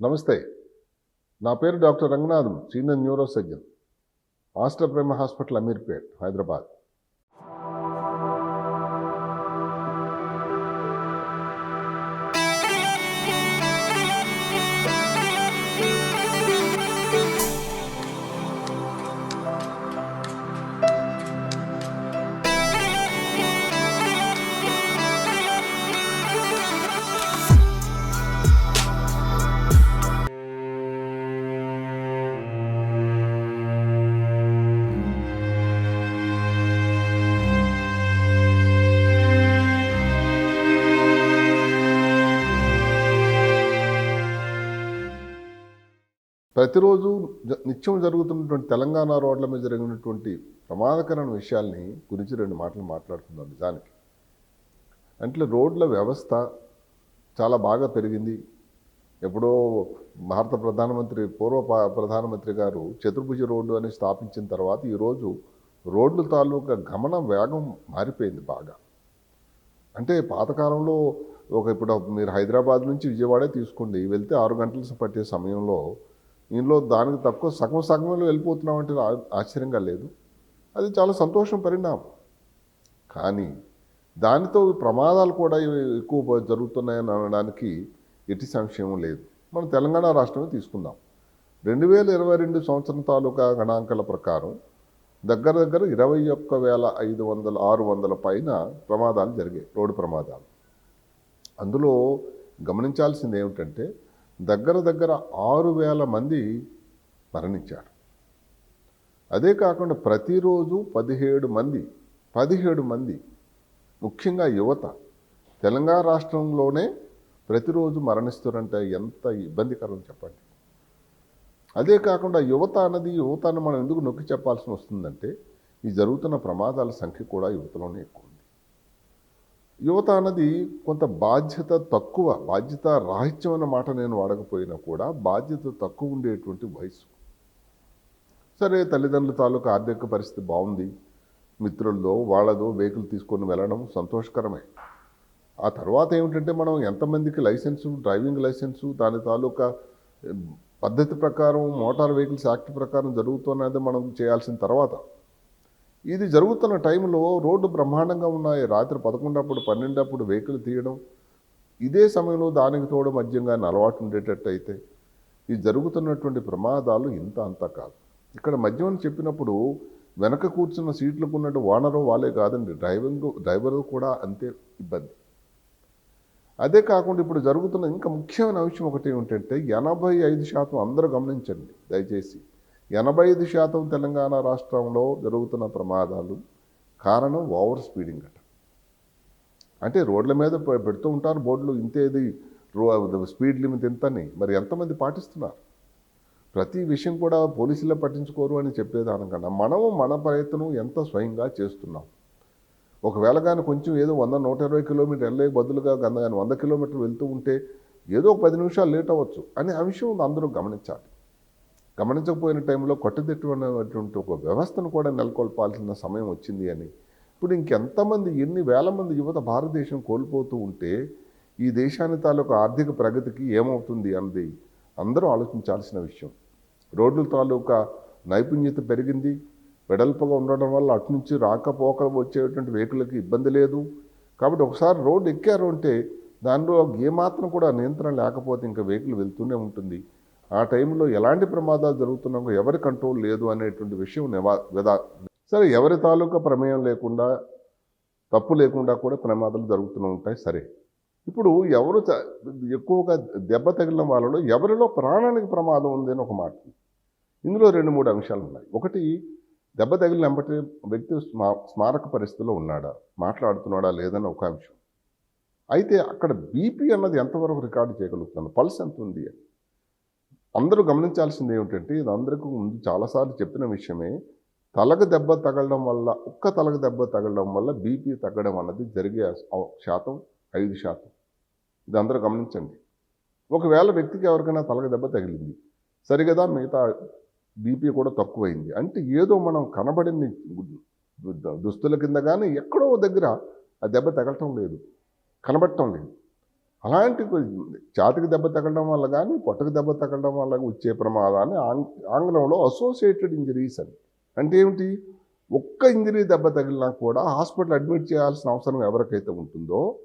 నమస్తే. నా పేరు doctor Ranganatham senior neuro surgeon Aster Prime hospital Ameerpet Hyderabad. ప్రతిరోజు నిత్యం జరుగుతున్నటువంటి తెలంగాణ రోడ్ల మీద జరిగినటువంటి ప్రమాదకరమైన విషయాల్ని గురించి రెండు మాటలు మాట్లాడుకుందాం నిజానికి. అంటే రోడ్ల వ్యవస్థ చాలా బాగా పెరిగింది. ఎప్పుడో భారత ప్రధానమంత్రి పూర్వ ప- ప్రధానమంత్రి గారు చతుర్భుజ రోడ్డు అని స్థాపించిన తర్వాత ఈరోజు రోడ్లు తాలూకా గమన వేగం మారిపోయింది బాగా. అంటే పాతకాలంలో ఒక ఇప్పుడు మీరు హైదరాబాద్ నుంచి విజయవాడే తీసుకోండి వెళ్తే ఆరు గంటలు పట్టే సమయంలో ఇందులో దానికి తక్కువ సగం సగంలో వెళ్ళిపోతున్నామంటే ఆ- ఆశ్చర్యంగా లేదు. అది చాలా సంతోషం పరిణామం. కానీ దానితో ప్రమాదాలు కూడా ఎక్కువ జరుగుతున్నాయని అనడానికి ఎట్టి సంశయం లేదు. మనం తెలంగాణ రాష్ట్రమే తీసుకుందాం. రెండు వేల ఇరవై రెండు సంవత్సరం తాలూకా గణాంకాల ప్రకారం దగ్గర దగ్గర ఇరవై ఒక్క వేల ఐదు వందల ఆరు వందల పైన ప్రమాదాలు జరిగాయి రోడ్డు ప్రమాదాలు. అందులో గమనించాల్సింది ఏమిటంటే దగ్గర దగ్గర ఆరు వేల మంది మరణించారు. అదే కాకుండా ప్రతిరోజు పదిహేడు మంది పదిహేడు మంది ముఖ్యంగా యువత తెలంగాణ రాష్ట్రంలోనే ప్రతిరోజు మరణిస్తారంటే ఎంత ఇబ్బందికరం చెప్పండి. అదే కాకుండా యువత అన్నది యువతను మనం ఎందుకు నొక్కి చెప్పాల్సి వస్తుందంటే ఈ జరుగుతున్న ప్రమాదాల సంఖ్య కూడా యువతలోనే ఎక్కువ. యువత అన్నది కొంత బాధ్యత తక్కువ బాధ్యత రాహిత్యం అన్న మాట నేను వాడకపోయినా కూడా బాధ్యత తక్కువ ఉండేటువంటి వయసు. సరే తల్లిదండ్రుల తాలూకు ఆర్థిక పరిస్థితి బాగుంది మిత్రుల్లో వాళ్ళదో వెహికల్ తీసుకొని వెళ్ళడం సంతోషకరమే. ఆ తర్వాత ఏమిటంటే మనం ఎంతమందికి లైసెన్సు డ్రైవింగ్ లైసెన్సు దాని తాలూకా పద్ధతి ప్రకారం మోటార్ వెహికల్స్ యాక్ట్ ప్రకారం జరుగుతున్నది మనం చేయాల్సిన తర్వాత ఇది జరుగుతున్న టైంలో రోడ్డు బ్రహ్మాండంగా ఉన్నాయి. రాత్రి పదకొండప్పుడు పన్నెండప్పుడు వెహికల్ తీయడం ఇదే సమయంలో దానికి తోడు మద్యంగా అలవాటు ఉండేటట్టయితే ఈ జరుగుతున్నటువంటి ప్రమాదాలు ఇంత అంత కాదు. ఇక్కడ మద్యం అని చెప్పినప్పుడు వెనక కూర్చున్న సీట్లకు ఉన్నట్టు ఓనరు వాళ్ళే కాదండి. డ్రైవింగ్ డ్రైవర్ కూడా అంతే ఇబ్బంది. అదే కాకుండా ఇప్పుడు జరుగుతున్న ఇంకా ముఖ్యమైన విషయం ఒకటి ఏమిటంటే ఎనభై ఐదు శాతం అందరూ గమనించండి. దయచేసి ఎనభై ఐదు శాతం తెలంగాణ రాష్ట్రంలో జరుగుతున్న ప్రమాదాలు కారణం ఓవర్ స్పీడింగ్ అట. అంటే రోడ్ల మీద పెడుతూ ఉంటారు బోర్డులు ఇంతేది రో స్పీడ్ లిమిట్ ఎంతని. మరి ఎంతమంది పాటిస్తున్నారు? ప్రతి విషయం కూడా పోలీసులే పట్టించుకోరు అని చెప్పేదానికన్నా మనము మన ప్రయత్నం ఎంత స్వయంగా చేస్తున్నాం. ఒకవేళ కానీ కొంచెం ఏదో వంద నూట ఇరవై కిలోమీటర్ వెళ్ళే బదులుగా కానీ వంద కిలోమీటర్లు వెళ్తూ ఉంటే ఏదో ఒక పది నిమిషాలు లేట్ అవ్వచ్చు అనే అంశం అందరూ గమనించాలి. గమనించకపోయిన టైంలో కొట్టదిట్టుకున్నటువంటి ఒక వ్యవస్థను కూడా నెలకొల్పాల్సిన సమయం వచ్చింది అని. ఇప్పుడు ఇంకెంతమంది ఎన్ని వేల మంది యువత భారతదేశం కోల్పోతూ ఉంటే ఈ దేశాన్ని తాలూకు ఆర్థిక ప్రగతికి ఏమవుతుంది అన్నది అందరూ ఆలోచించాల్సిన విషయం. రోడ్ల తాలూకా నైపుణ్యత పెరిగింది. వెడల్పుగా ఉండడం వల్ల అటు నుంచి రాకపోక వచ్చేటువంటి వెహికల్కి ఇబ్బంది లేదు. కాబట్టి ఒకసారి రోడ్డు ఎక్కారు అంటే దానిలో ఏమాత్రం కూడా నియంత్రణ లేకపోతే ఇంకా వెహికల్ వెళ్తూనే ఉంటుంది. ఆ టైంలో ఎలాంటి ప్రమాదాలు జరుగుతున్నాయో ఎవరి కంట్రోల్ లేదు అనేటువంటి విషయం నివా విధా సరే ఎవరి తాలూకా ప్రమేయం లేకుండా తప్పు లేకుండా కూడా ప్రమాదాలు జరుగుతూనే ఉంటాయి. సరే ఇప్పుడు ఎవరు ఎక్కువగా దెబ్బ తగిలిన వాళ్ళలో ఎవరిలో ప్రాణానికి ప్రమాదం ఉంది అని ఒక మాట. ఇందులో రెండు మూడు అంశాలు ఉన్నాయి. ఒకటి దెబ్బ తగిలిన వెంబటి వ్యక్తి స్మా స్మారక పరిస్థితిలో ఉన్నాడా? మాట్లాడుతున్నాడా లేదని ఒక అంశం. అయితే అక్కడ బీపీ అన్నది ఎంతవరకు రికార్డు చేయగలుగుతున్నాను పల్స్ ఎంత ఉంది అని అందరూ గమనించాల్సింది ఏమిటంటే ఇది అందరికీ ముందు చాలాసార్లు చెప్పిన విషయమే తలకు దెబ్బ తగలడం వల్ల ఒక్క తలకు దెబ్బ తగలడం వల్ల బీపీ తగ్గడం అన్నది జరిగే శాతం ఐదు శాతం. ఇది అందరూ గమనించండి. ఒకవేళ వ్యక్తికి ఎవరికైనా తలకు దెబ్బ తగిలింది సరిగదా మిగతా బీపీ కూడా తక్కువైంది. అంటే ఏదో మనం కనబడింది దుస్తుల కింద కానీ ఎక్కడో దగ్గర ఆ దెబ్బ తగలటం లేదు కనబడటం లేదు. అలాంటి కొ- ఛాతికి దెబ్బ తగలడం వల్ల కానీ పొట్టకు దెబ్బ తగలడం వల్ల వచ్చే ప్రమాదాన్ని ఆంగ్- ఆంగ్లంలో అసోసియేటెడ్ ఇంజరీస్ అని. అంటే ఏమిటి? ఒక్క ఇంజరీ దెబ్బ తగిలినా కూడా హాస్పిటల్ అడ్మిట్ చేయాల్సిన అవసరం ఎవరికైతే ఉంటుందో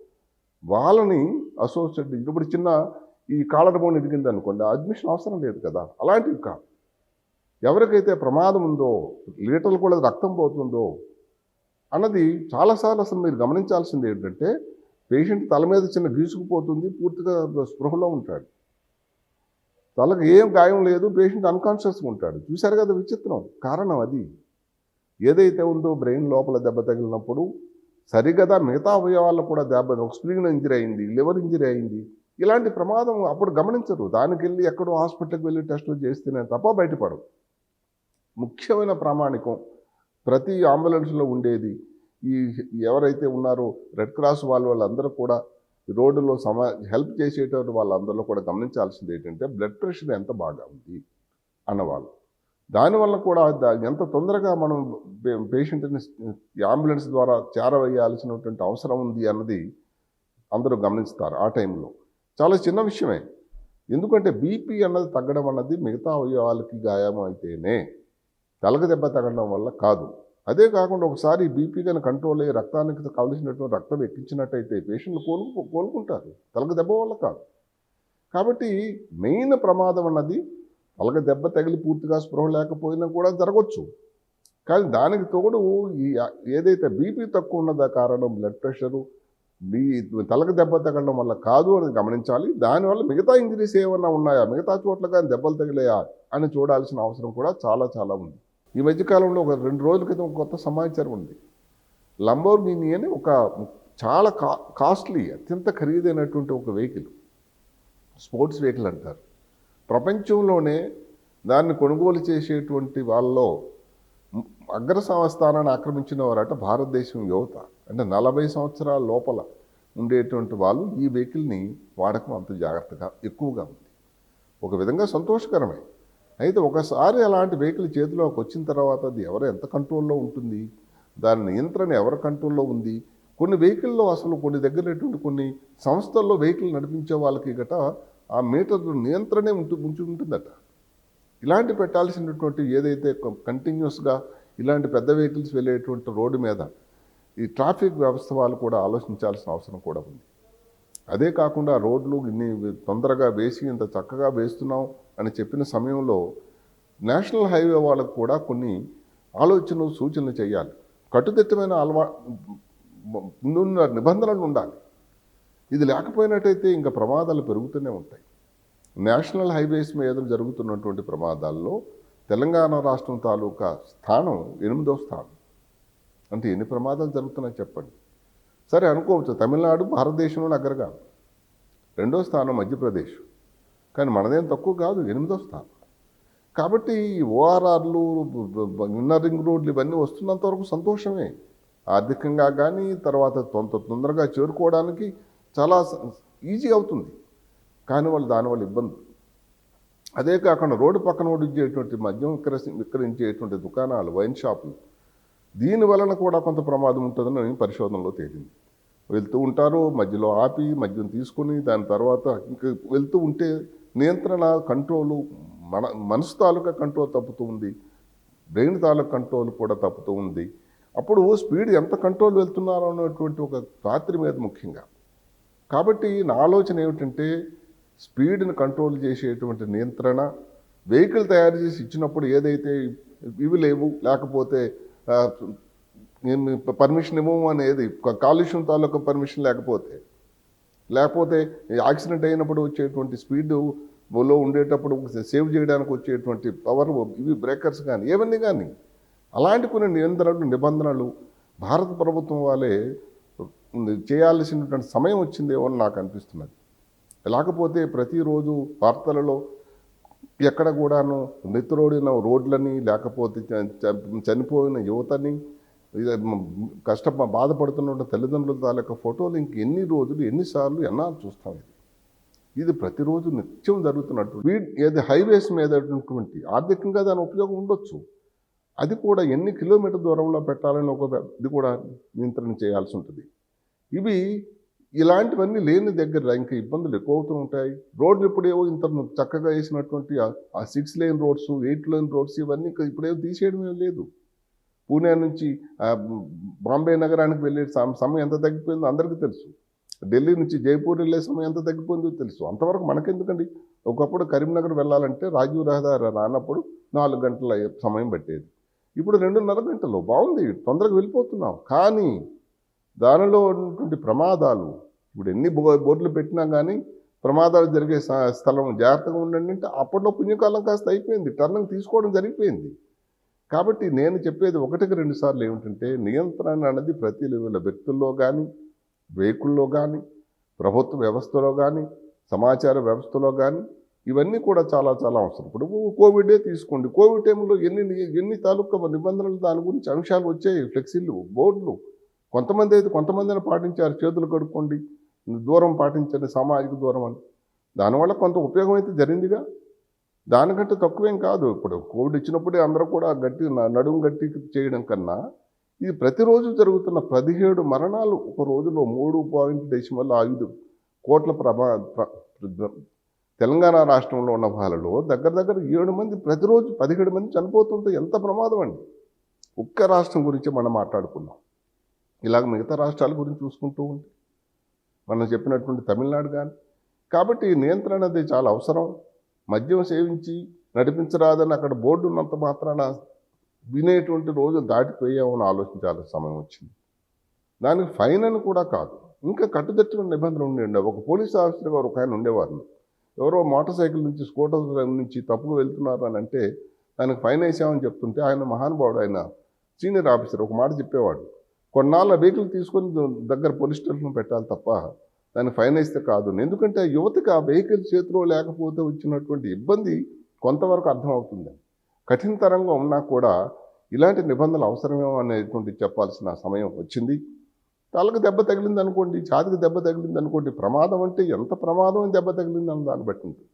వాళ్ళని అసోసియేట్ ఇప్పుడు చిన్న ఈ కాలర్ బోన్ ఎదిగింది అనుకోండి అడ్మిషన్ అవసరం లేదు కదా. అలాంటివి కాదు. ఎవరికైతే ప్రమాదం ఉందో లీటర్లు కూడా రక్తం పోతుందో అన్నది చాలాసార్లు అసలు మీరు గమనించాల్సింది ఏంటంటే పేషెంట్ తల మీద చిన్న గీసుకుపోతుంది పూర్తిగా స్పృహలో ఉంటాడు. తలకు ఏం గాయం లేదు పేషెంట్ అన్కాన్షియస్గా ఉంటాడు. చూశారు కదా విచిత్రం. కారణం అది. ఏదైతే ఉందో బ్రెయిన్ లోపల దెబ్బ తగిలినప్పుడు సరిగదా మిగతా అవయవాల్లో కూడా దెబ్బ ఒక స్ప్లీన్ ఇంజరీ అయింది లివర్ ఇంజరీ అయింది. ఇలాంటి ప్రమాదం అప్పుడు గమనించరు. దానికి వెళ్ళి ఎక్కడో హాస్పిటల్కి వెళ్ళి టెస్టులు చేస్తేనే తప్ప బయటపడవు ముఖ్యమైన ప్రామాణికం ప్రతి అంబులెన్స్లో ఉండేది ఈ ఎవరైతే ఉన్నారో రెడ్ క్రాస్ వాళ్ళ వాళ్ళందరూ కూడా రోడ్డులో సమా హెల్ప్ చేసేటటువంటి వాళ్ళందరిలో కూడా గమనించాల్సింది ఏంటంటే బ్లడ్ ప్రెషర్ ఎంత బాగా ఉంది అన్నవాళ్ళు. దానివల్ల కూడా ఎంత తొందరగా మనం పే- పేషెంట్ని అంబులెన్స్ ద్వారా చేరవేయాల్సినటువంటి అవసరం ఉంది అన్నది అందరూ గమనిస్తారు ఆ టైంలో. చాలా చిన్న విషయమే. ఎందుకంటే బీపీ అన్నది తగ్గడం అన్నది మిగతా అవయవాలకి గాయం అయితేనే తలక దెబ్బ తగలడం వల్ల కాదు. అదే కాకుండా ఒకసారి బీపీ కానీ కంట్రోల్ అయ్యి రక్తానికి కావలసినటువంటి రక్తం ఎక్కించినట్టయితే పేషెంట్లు కోలుకు కోలుకుంటారు. తలకు దెబ్బ వల్ల కాదు. కాబట్టి మెయిన్ ప్రమాదం అన్నది తలక దెబ్బ తగిలి పూర్తిగా స్పృహ లేకపోయినా కూడా జరగవచ్చు కానీ దానికి తోడు ఈ ఏదైతే బీపీ తక్కువ ఉన్నదా కారణం బ్లడ్ ప్రెషరు బీ తలకు దెబ్బ తగలడం వల్ల కాదు అని గమనించాలి. దానివల్ల మిగతా ఇంజరీస్ ఏమన్నా ఉన్నాయా? మిగతా చోట్ల కానీ దెబ్బలు తగిలాయా? అని చూడాల్సిన అవసరం కూడా చాలా చాలా ఉంది. ఈ మధ్యకాలంలో ఒక రెండు రోజుల క్రితం ఒక కొత్త సమాచారం ఉంది. లంబోర్గిని అని ఒక చాలా కా కాస్ట్లీ అత్యంత ఖరీదైనటువంటి ఒక వెహికల్. స్పోర్ట్స్ వెహికల్ అంటారు. ప్రపంచంలోనే దాన్ని కొనుగోలు చేసేటువంటి వాళ్ళలో అగ్ర స్థానాన్ని ఆక్రమించిన వారట భారతదేశం యువత. అంటే నలభై సంవత్సరాల లోపల ఉండేటువంటి వాళ్ళు ఈ వెహికల్ని వాడకం అంత జాగ్రత్తగా ఎక్కువగా ఉంది. ఒక విధంగా సంతోషకరమే. అయితే ఒకసారి అలాంటి వెహికల్ చేతిలోకి వచ్చిన తర్వాత అది ఎవరు ఎంత కంట్రోల్లో ఉంటుంది? దాని నియంత్రణ ఎవరి కంట్రోల్లో ఉంది? కొన్ని వెహికల్లో అసలు కొన్ని దగ్గరటువంటి కొన్ని సంస్థల్లో వెహికల్ నడిపించే వాళ్ళకి గట ఆ మీటర్ నియంత్రణే ఉంటు ఉంచి ఉంటుందట. ఇలాంటి పెట్టాల్సినటువంటి ఏదైతే కంటిన్యూస్గా ఇలాంటి పెద్ద వెహికల్స్ వెళ్ళేటువంటి రోడ్డు మీద ఈ ట్రాఫిక్ వ్యవస్థ వాళ్ళు కూడా ఆలోచించాల్సిన అవసరం కూడా ఉంది. అదే కాకుండా రోడ్లు ఇన్ని తొందరగా వేసి ఇంత చక్కగా వేస్తున్నాం. అని చెప్పిన సమయంలో నేషనల్ హైవే వాళ్ళకు కూడా కొన్ని ఆలోచనలు సూచనలు చేయాలి. కట్టుదిట్టమైన అలవా ముందున్న నిబంధనలు ఉండాలి. ఇది లేకపోయినట్టయితే ఇంకా ప్రమాదాలు పెరుగుతూనే ఉంటాయి. నేషనల్ హైవేస్ మీద జరుగుతున్నటువంటి ప్రమాదాల్లో తెలంగాణ రాష్ట్రం తాలూకా స్థానం ఎనిమిదో స్థానం. అంటే ఎన్ని ప్రమాదాలు జరుగుతున్నాయి చెప్పండి. సరే అనుకోవచ్చు. తమిళనాడు భారతదేశంలో అగ్రగా రెండో స్థానం మధ్యప్రదేశ్. కానీ మనదేం తక్కువ కాదు ఎనిమిదో స్థానం. కాబట్టి ఈ ఓఆర్ఆర్లు ఇన్నరింగ్ రోడ్లు ఇవన్నీ వస్తున్నంత వరకు సంతోషమే. ఆర్థికంగా కానీ తర్వాత తొంత తొందరగా చేరుకోవడానికి చాలా ఈజీ అవుతుంది. కానీ వాళ్ళు దానివల్ల ఇబ్బంది అదే కాకుండా రోడ్డు పక్కన ఉంచేటువంటి మద్యం విక్రసి విక్రయించేటువంటి దుకాణాలు వైన్ షాపులు దీని వలన కూడా కొంత ప్రమాదం ఉంటుందని పరిశోధనలో తేలింది. వెళ్తూ ఉంటారు మధ్యలో ఆపి మద్యం తీసుకొని దాని తర్వాత ఇంకా వెళ్తూ ఉంటే నియంత్రణ కంట్రోలు మన మనసు తాలూకా కంట్రోల్ తప్పుతూ ఉంది. బ్రెయిన్ తాలూకా కంట్రోల్ కూడా తప్పుతూ ఉంది. అప్పుడు స్పీడ్ ఎంత కంట్రోల్ వెళ్తున్నారో అన్నటువంటి ఒక రాత్రి మీద ముఖ్యంగా. కాబట్టి నా ఆలోచన ఏమిటంటే స్పీడ్ని కంట్రోల్ చేసేటువంటి నియంత్రణ వెహికల్ తయారు చేసి ఇచ్చినప్పుడు ఏదైతే ఇవి లేవు లేకపోతే పర్మిషన్ ఇవ్వము అనేది కాలుష్యం తాలూకా పర్మిషన్ లేకపోతే లేకపోతే యాక్సిడెంట్ అయినప్పుడు వచ్చేటువంటి స్పీడ్లో ఉండేటప్పుడు సేవ్ చేయడానికి వచ్చేటువంటి పవర్ ఇవి బ్రేకర్స్ కానీ ఏవన్నీ కానీ అలాంటి కొన్ని నియంత్రణలు నిబంధనలు భారత ప్రభుత్వం వాళ్ళే చేయాల్సినటువంటి సమయం వచ్చిందేమో అని నాకు అనిపిస్తున్నది. లేకపోతే ప్రతిరోజు వార్తలలో ఎక్కడ కూడాను నెత్తురోడిన రోడ్లని లేకపోతే చనిపోయిన యువతని కష్ట బాధపడుతున్న తల్లిదండ్రుల తాలూకా ఫోటోలు ఇంక ఎన్ని రోజులు ఎన్నిసార్లు ఎన్నాళ్ళు చూస్తాం ఇది. ఇది ప్రతిరోజు నిత్యం జరుగుతున్నట్టు. ఏది హైవేస్ మీద ఉన్నటువంటి ఆర్థికంగా దాని ఉపయోగం ఉండొచ్చు. అది కూడా ఎన్ని కిలోమీటర్ దూరంలో పెట్టాలని ఒక ఇది కూడా నియంత్రణ చేయాల్సి ఉంటుంది. ఇవి ఇలాంటివన్నీ లేని దగ్గర ఇంకా ఇబ్బందులు ఎక్కువ అవుతూ ఉంటాయి. రోడ్లు ఇప్పుడేవో ఇంత చక్కగా వేసినటువంటి ఆ- six lane roads eight lane roads ఇవన్నీ ఇప్పుడేవో తీసేయడమే లేదు. పూణే నుంచి బాంబే నగరానికి వెళ్ళే సమ- సమయం ఎంత తగ్గిపోయిందో అందరికీ తెలుసు. ఢిల్లీ నుంచి జైపూర్ వెళ్ళే సమయం ఎంత తగ్గిపోయిందో తెలుసు. అంతవరకు మనకెందుకండి? ఒకప్పుడు కరీంనగర్ వెళ్ళాలంటే రాజీవ్ రహదారి రానప్పుడు నాలుగు గంటల సమయం పట్టేది. ఇప్పుడు రెండున్నర గంటలు. బాగుంది. తొందరగా వెళ్ళిపోతున్నాం. కానీ దానిలో ఉన్నటువంటి ప్రమాదాలు ఇప్పుడు ఎన్ని బో బోర్డులు పెట్టినా కానీ ప్రమాదాలు జరిగే స్థలం జాగ్రత్తగా ఉండండి అంటే అప్పట్లో పుణ్యకాలం కాస్త అయిపోయింది. టర్నింగ్ తీసుకోవడం జరిగిపోయింది. కాబట్టి నేను చెప్పేది ఒకటికి రెండు సార్లు ఏమిటంటే నియంత్రణ అనేది ప్రతి లెవెల్ వ్యక్తుల్లో కానీ వెహికల్లో కానీ ప్రభుత్వ వ్యవస్థలో కానీ సమాచార వ్యవస్థలో కానీ ఇవన్నీ కూడా చాలా చాలా అవసరం. ఇప్పుడు కోవిడే తీసుకోండి. కోవిడ్ టైంలో ఎన్ని ఎన్ని తాలూకా నిబంధనలు దాని గురించి అంశాలు వచ్చాయి? ఫ్లెక్సీలు బోర్డులు. కొంతమంది అయితే కొంతమందిని పాటించారు. చేతులు కడుక్కోండి. దూరం పాటించండి. సామాజిక దూరం అని. దానివల్ల కొంత ఉపయోగం అయితే జరిగిందిగా? దానికంటే తక్కువేం కాదు. ఇప్పుడు కోవిడ్ ఇచ్చినప్పుడే అందరూ కూడా గట్టి నడుము గట్టి చేయడం కన్నా ఇది ప్రతిరోజు జరుగుతున్న పదిహేడు మరణాలు ఒక రోజులో మూడు పాయింట్ డెసిమల్ ఐదు కోట్ల ప్రభా ప్ర- తెలంగాణ రాష్ట్రంలో ఉన్న వాళ్ళలో దగ్గర దగ్గర ఏడు మంది ప్రతిరోజు పదిహేడు మంది చనిపోతుంటే ఎంత ప్రమాదం అండి. ఒక్క రాష్ట్రం గురించి మనం మాట్లాడుకున్నాం. ఇలాగ మిగతా రాష్ట్రాల గురించి చూసుకుంటూ ఉంటే మనం చెప్పినటువంటి తమిళనాడు కానీ కాబట్టి నియంత్రణ అనేది చాలా అవసరం. మద్యం సేవించి నడిపించరాదని అక్కడ బోర్డు ఉన్నంత మాత్రాన వినేటువంటి రోజు దాటిపోయామని ఆలోచించాల్సిన సమయం వచ్చింది. దానికి ఫైన్ అని కూడా కాదు. ఇంకా కట్టుదట్టిన నిబంధనలు ఉండే ఒక పోలీస్ ఆఫీసర్ గారు ఒక ఆయన ఉండేవారు. ఎవరో మోటార్ సైకిల్ నుంచి స్కూటర్ నుంచి తప్పుకు వెళ్తున్నారు అని అంటే దానికి ఫైన్ వేసామని చెప్తుంటే ఆయన మహానుభావుడు ఆయన సీనియర్ ఆఫీసర్ ఒక మాట చెప్పేవాడు. కొన్నాళ్ళ వెహికల్ తీసుకొని దగ్గర పోలీస్ స్టేషన్ పెట్టాలి తప్ప దాన్ని ఫైన్ వేస్తే కాదు. ఎందుకంటే యువతకి ఆ వెహికల్ చేతిలో లేకపోతే వచ్చినటువంటి ఇబ్బంది కొంతవరకు అర్థమవుతుంది. కఠినతరంగా ఉన్నా కూడా ఇలాంటి నిబంధనలు అవసరమేమో అనేటువంటి చెప్పాల్సిన సమయం వచ్చింది. తలకు దెబ్బ తగిలింది అనుకోండి ఛాతికి దెబ్బ తగిలింది అనుకోండి ప్రమాదం అంటే ఎంత ప్రమాదం దెబ్బ తగిలింది అన్న దాన్ని బట్టి ఉంటుంది.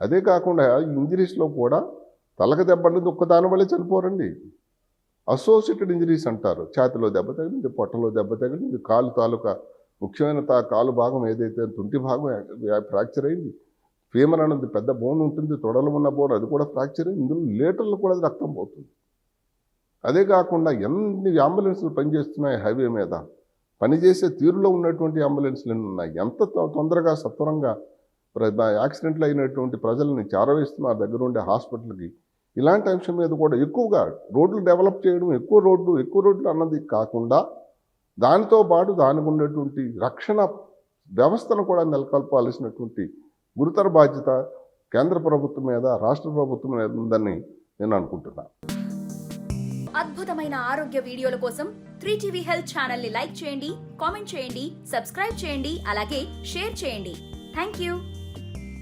అదే కాకుండా ఈ ఇంజరీస్లో కూడా తలకు దెబ్బ అనేది దాని వల్లే చనిపోరండి. అసోసియేటెడ్ ఇంజరీస్ అంటారు. ఛాతిలో దెబ్బ తగిలింది పొట్టలో దెబ్బ తగిలింది కాలు తాలూకా ముఖ్యమైన తా కాలు భాగం ఏదైతే తుంటి భాగం ఫ్రాక్చర్ అయింది. ఫీమర్ అనేది పెద్ద బోన్ ఉంటుంది తొడలు ఉన్న బోన్ అది కూడా ఫ్రాక్చర్ అయింది. ఇందులో లీటర్లు కూడా రక్తం పోతుంది. అదే కాకుండా ఎన్ని అంబులెన్స్లు పనిచేస్తున్నాయి హైవే మీద? పనిచేసే తీరులో ఉన్నటువంటి అంబులెన్స్లు ఎన్ని ఉన్నాయి? ఎంత తొ- తొందరగా సత్వరంగా ప్ర- యాక్సిడెంట్లు అయినటువంటి ప్రజల్ని చేరవేస్తున్నారు దగ్గర ఉండే హాస్పిటల్కి? ఇలాంటి అంశం మీద కూడా ఎక్కువగా రోడ్లు డెవలప్ చేయడం ఎక్కువ రోడ్లు ఎక్కువ రోడ్లు అన్నది కాకుండా దానితో పాటు దానికి ఉన్నటువంటి రక్షణ వ్యవస్థను కూడా నెలకొల్పాల్సినటువంటి గురుతర బాధ్యత కేంద్ర ప్రభుత్వం మీద రాష్ట్ర ప్రభుత్వం మీద ఉందని నేను అనుకుంటున్నాను అద్భుతమైన ఆరోగ్య వీడియోల కోసం త్రీ టీవీ హెల్త్ ఛానల్ని లైక్ చేయండి కామెంట్ చేయండి సబ్స్క్రైబ్ చేయండి అలాగే షేర్ చేయండి. Thank you.